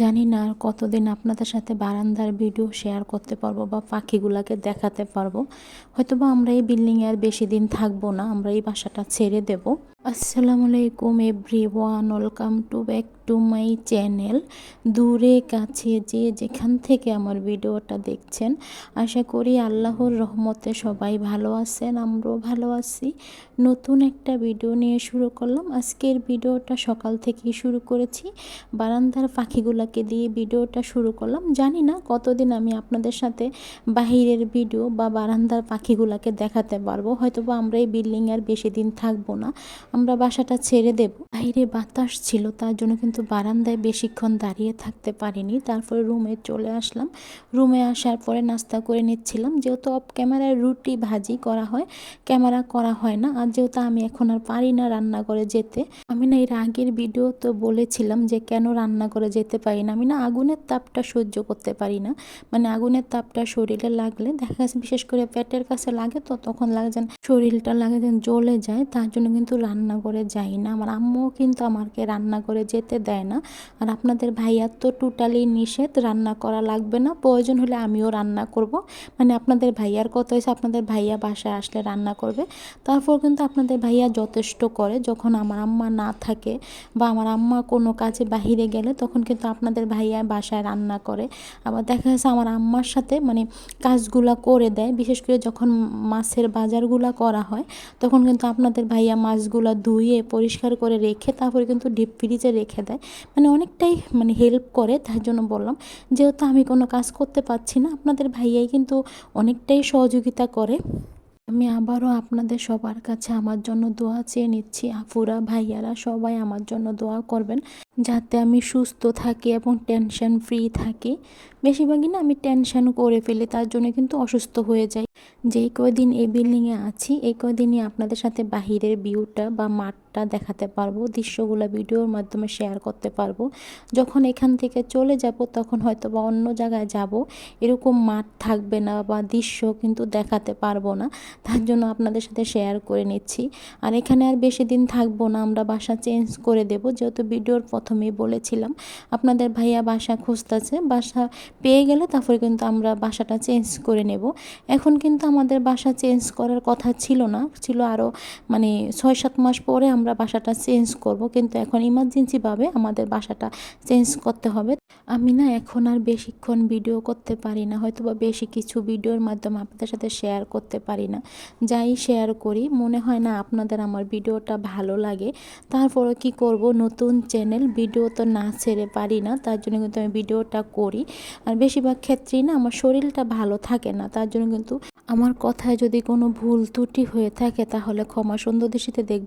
জানি না আর কতদিন আপনাদের সাথে বারান্দার ভিডিও শেয়ার করতে পারব বা পাখিগুলোকে দেখাতে পারব। হয়তো বা আমরা এই বিল্ডিংয়ে আর বেশি দিন থাকব না, আমরা এই বাসাটা ছেড়ে দেব। আসসালামু আলাইকুম everyone welcome to back to my channel দূরে, কাছে, যে যেখান থেকে আমার ভিডিওটা দেখছেন, আশা করি আল্লাহর রহমতে সবাই ভালো আছেন, আমরাও ভালো আছি। নতুন একটা ভিডিও নিয়ে শুরু করলাম। আজকের ভিডিওটা সকাল থেকেই শুরু করেছি। বারান্দার পাখিগুলোকে দিয়ে ভিডিওটা শুরু করলাম। জানি না কতদিন আমি আপনাদের সাথে বাহিরের ভিডিও বা বারান্দার পাখিগুলোকে দেখাতে পারব। হয়তো বা আমরা এই বিল্ডিং আর বেশি দিন থাকব না। আমরা বাসাটা ছেড়ে দেব। বাইরে বাতাস ছিল, তার জন্য কিন্তু বারান্দায় বেশিক্ষণ দাঁড়িয়ে থাকতে পারিনি। তারপরে রুমে চলে আসলাম। রুমে আসার পরে নাস্তা করে নিচ্ছিলাম। যেহেতু অফ ক্যামেরায় রুটি ভাজি করা হয়, ক্যামেরা করা হয় না। আর যেহেতু আমি এখন আর পারি না রান্না করে যেতে, আমি না এর আগের ভিডিও তো বলেছিলাম যে কেন রান্না করে যেতে পারি না। আমি না আগুনের তাপটা সহ্য করতে পারি না। মানে আগুনের তাপটা শরীরে লাগলে দেখা যাচ্ছে বিশেষ করে পেটের কাছে লাগে তো, তখন লাগে যেন শরীরটা লাগে যেন জ্বলে যায়। তার জন্য কিন্তু রান্না করে যাই না। আমার আম্মুও কিন্তু আমাকে রান্না করে যেতে দেয় না। আর আপনাদের ভাইয়ার তো টোটালি নিষেধ, রান্না করা লাগবে না। প্রয়োজন হলে আমিও রান্না করব। মানে আপনাদের ভাইয়ার কথা হয়েছে আপনাদের ভাইয়া বাসায় আসলে রান্না করবে। তারপর কিন্তু আপনাদের ভাইয়া যথেষ্ট করে। যখন আমার আম্মা না থাকে বা আমার আম্মা কোনো কাজে বাহিরে গেলে, তখন কিন্তু আপনাদের ভাইয়া বাসায় রান্না করে। আবার দেখা যাচ্ছে আমার আম্মার সাথে মানে কাজগুলা করে দেয়। বিশেষ করে যখন মাছের বাজারগুলা করা হয়, তখন কিন্তু আপনাদের ভাইয়া মাছগুলা ধুয়ে পরিষ্কার করে রেখে, তারপরে কিন্তু ডিপ ফ্রিজে রেখে দেয়। মানে অনেকটাই মানে হেল্প করে, তার জন্য বললাম। যেহেতু আমি কোনো কাজ করতে পারছি না, আপনাদের ভাইয়াই কিন্তু অনেকটাই সহযোগিতা করে। আমি আবারও আপনাদের সবার কাছে আমার জন্য দোয়া চেয়ে নিচ্ছি। আফুরা ভাইয়ারা সবাই আমার জন্য দোয়া করবেন, যাতে আমি সুস্থ থাকি এবং টেনশন ফ্রি থাকি। বেশিরভাগই না আমি টেনশন করে ফেলি, তার জন্য কিন্তু অসুস্থ হয়ে যাই। যেই কয়দিন এই বিল্ডিংয়ে আছি, এই কয়দিনই আপনাদের সাথে বাহিরের ভিউটা বা মাঠটা দেখাতে পারব, দৃশ্যগুলো ভিডিওর মাধ্যমে শেয়ার করতে পারব। যখন এখান থেকে চলে যাব, তখন হয়তো বা অন্য জায়গায় যাব। এরকম মাঠ থাকবে না বা দৃশ্য কিন্তু দেখাতে পারব না, তার জন্য আপনাদের সাথে শেয়ার করে নিচ্ছি। আর এখানে আর বেশি দিন থাকব না, আমরা বাসা চেঞ্জ করে দেব, যেহেতু ভিডিওর প্রথমেই বলেছিলাম। আপনাদের ভাইয়া বাসা খুঁজতেছে, বাসা পেয়ে গেলে তারপরে কিন্তু আমরা বাসাটা চেঞ্জ করে নেব। এখন কিন্তু আমাদের বাসা চেঞ্জ করার কথা ছিল না, ছিল আরও মানে ছয় সাত মাস পরে আমরা বাসাটা চেঞ্জ করব, কিন্তু এখন ইমার্জেন্সিভাবে আমাদের বাসাটা চেঞ্জ করতে হবে। আমি না এখন আর বেশিক্ষণ ভিডিও করতে পারি না হয়তো বা বেশি কিছু ভিডিওর মাধ্যমে আপনাদের সাথে শেয়ার করতে পারি না। যাই শেয়ার করি, মনে হয় না আপনাদের আমার ভিডিওটা ভালো লাগে। তারপরে কি করব, নতুন চ্যানেল ভিডিও তো না ছেড়ে পারি না, তার জন্য কিন্তু আমি ভিডিওটা করি। আর বেশিরভাগ ক্ষেত্রেই না আমার শরীরটা ভালো থাকে না, তার জন্য কিন্তু আমার কথায় যদি কোনো ভুল ত্রুটি হয়ে থাকে, তাহলে ক্ষমা সুন্দর দৃষ্টিতে দেখ